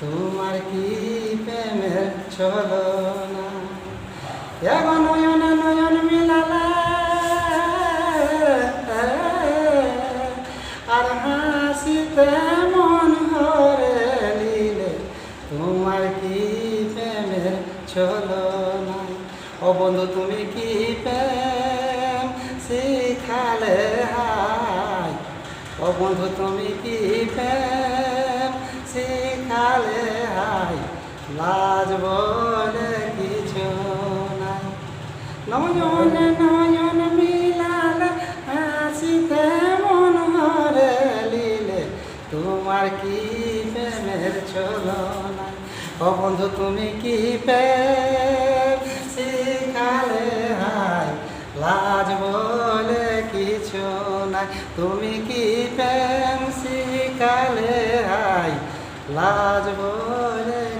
তোমার কি এমন নয়ন নয়ন মিলালে, আর হাসিতে মন হরে লিলে তোমার কি প্রেমের চলো না ও বন্ধু, তুমি কি প্রেম শিখালে হাই? ও বন্ধু, তুমি কি প্রেম শিখালে হাই? লাজ বলে কিছু নাই। নয়ন নয়ন মিলালে, হাসিতে মন হরে লিলে, তোমার কি প্রেমের চলো না ও বন্ধু, তুমি কি প্রেম তুমি কি প্রেম কালে আয় লাজ বলে